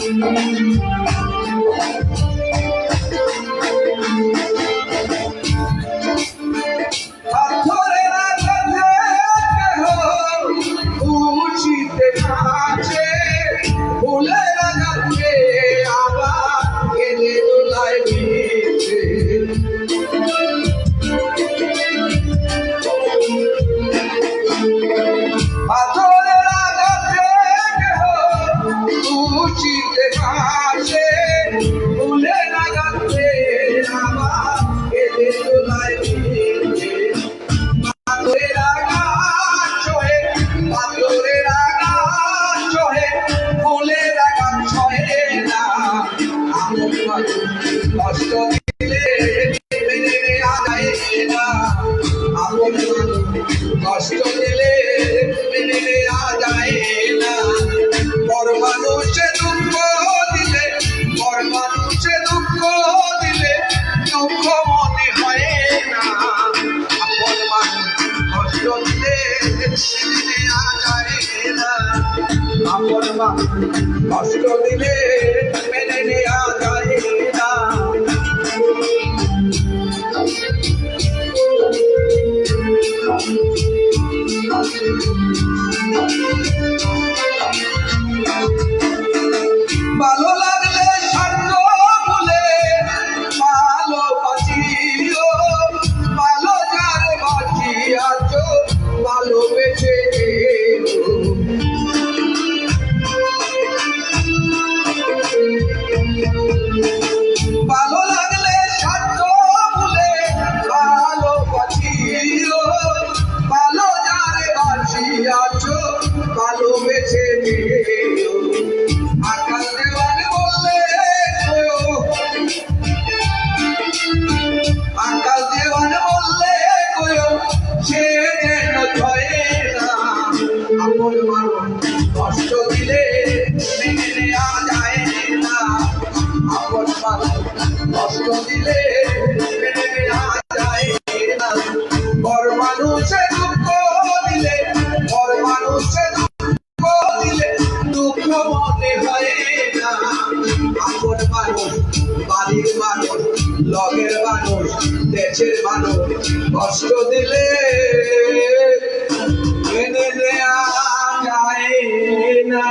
you. কষ্ট দিলে নেয়া না। আপন কষ্ট দিলে মেনে নেয়া না। পর মানুষে দুঃখ দিলে পর মানুষে দুঃখ দিলে দুঃখ মনে হয় না আপন মানুষ কষ্ট দিলে মেনে নেয়া না আপন মানুষ কষ্ট দিলে মেনে নেয়া সে যেন ধরে না। দিলে না। আপন মানুষ কষ্ট দিলে না। বড় মানুষে দিলে দুঃখ দিলে দুঃখ না আপন মানুষ বাড়ির মানুষ লগের মানুষ দেশের মানুষ কষ্ট দিলে মেনে নেয়া যায় না।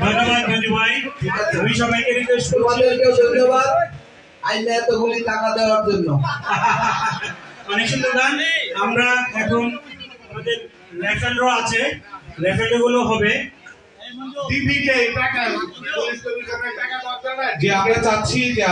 ধন্যবাদ মঞ্জু ভাই। আমি সবাইকে রিকোয়েস্ট করছি। তোমাদেরকেও ধন্যবাদ। আইনে এতগুলি টাকা দেওয়ার জন্য। অনেক সুন্দর গান। আমরা এখন আমাদের রেফারেন্ডও আছে। রেফারেন্ডগুলো হবে ডিপিকে টাকা। পুলিশ কমিশনের টাকা দরকার যে আমরা চাচ্ছি যে